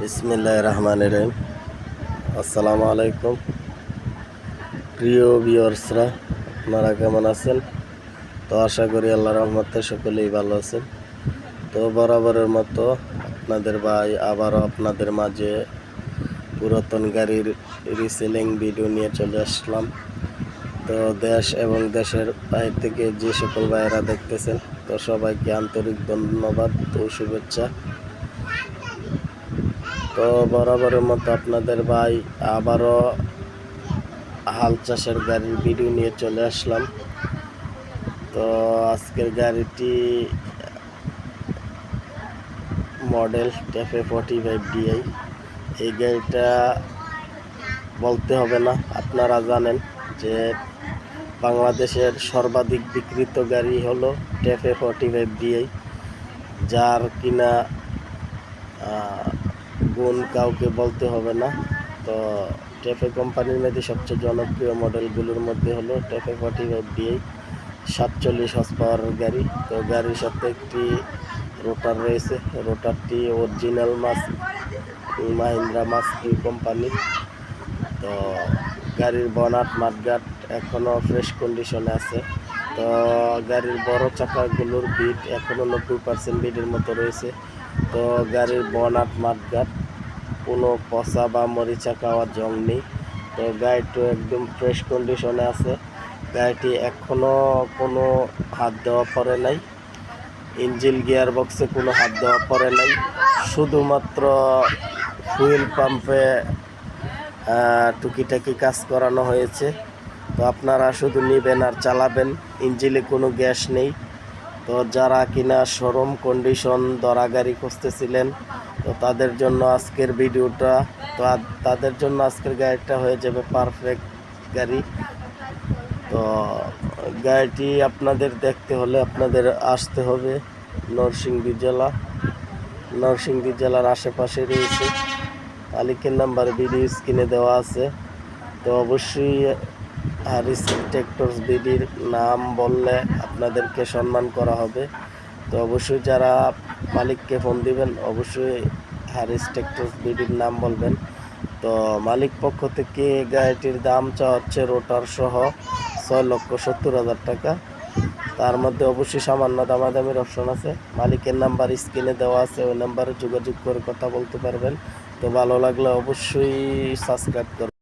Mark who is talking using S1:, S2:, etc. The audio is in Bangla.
S1: বিসমিল্লাহ রহমান রহিম। আসসালামু আলাইকুম। প্রিয় ভিউয়ার্সরা, আপনারা কেমন আছেন? তো আশা করি আল্লাহ রহমতে সকলেই ভালো আছেন। তো বরাবরের মতো আপনাদের ভাই আবারও আপনাদের মাঝে পুরাতন গাড়ির রিসেলিং ভিডিও নিয়ে চলে আসলাম। তো দেশ এবং দেশের বাইরে থেকে যে সকল ভাইয়েরা দেখতেছেন, তো সবাইকে আন্তরিক ধন্যবাদ ও শুভেচ্ছা। তো বরাবরের মতো আপনাদের ভাই আবারও হাল চাষের গাড়ির ভিডিও নিয়ে চলে আসলাম। তো আজকের গাড়িটি model TAFE forty five DI এই গাড়িটা বলতে হবে না, আপনারা জানেন যে বাংলাদেশের সর্বাধিক বিক্রিত গাড়ি হলো টেফে ফর্টি ফাইভ ডিআই যার কিনা গুণ কাউকে বলতে হবে না। তো টেফে কোম্পানির মধ্যে সবচেয়ে জনপ্রিয় মডেলগুলোর মধ্যে হলো টেফে ফর্টি ফাইভ ডিআই সাতচল্লিশ হর্স পাওয়ার গাড়ি। তো গাড়ির সাথে একটি রোটার রয়েছে। রোটারটি অরিজিনাল মাস মাহিন্দ্রা মাস্কি কোম্পানি তো গাড়ির বনাট মাঠগাট এখনও ফ্রেশ কন্ডিশনে আছে। তো গাড়ির বড় চাকাগুলোর বিট এখনও নব্বই পার্সেন্ট বিটের মতো রয়েছে। তো গাড়ির বনাট মাঠগাট কোনো পচা বা মরিচা খাওয়ার জং নেই। তো গাড়িটি একদম ফ্রেশ কন্ডিশনে আছে। গাড়িটি এখনও কোনো হাত দেওয়া পড়ে নাই। ইঞ্জিল গিয়ার বক্সে কোনো হাত দেওয়া পরে নাই। শুধুমাত্র ফুয়েল পাম্পে টুকিটাকি কাজ করানো হয়েছে। তো আপনারা শুধু নেবেন আর চালাবেন। ইঞ্জিলে কোনো গ্যাস নেই। তো যারা কিনা শোরুম কন্ডিশন দরা গাড়ি খুঁজতেছিলেন, তো তাদের জন্য আজকের ভিডিওটা, তো তাদের জন্য আজকের গাড়িটা হয়ে যাবে পারফেক্ট গাড়ি। তো গাড়িটি আপনাদের দেখতে হলে আপনাদের আসতে হবে নরসিংদী জেলা। নরসিংদী জেলার আশেপাশে রয়েছে। মালিকের নাম্বার ভিডিও স্ক্রিনে দেওয়া আছে। তো অবশ্যই হারিস ট্রেক্টরস বিডির নাম বললে আপনাদেরকে সম্মান করা হবে। তো অবশ্যই যারা মালিককে ফোন দিবেন, অবশ্যই হারিস ট্রেক্টরস বিডির নাম বলবেন। তো মালিক পক্ষ থেকে গাড়িটির দাম চা হচ্ছে রোটার সহ ছয় লক্ষ সত্তর হাজার টাকা। তার মধ্যে অবশ্যই সামান্য দামাদামির অপশন আছে। মালিকের নাম্বার স্ক্রিনে দেওয়া আছে, ওই নাম্বারে যোগাযোগ করে কথা বলতে পারবেন। তো ভালো লাগলে অবশ্যই সাবস্ক্রাইব করবেন।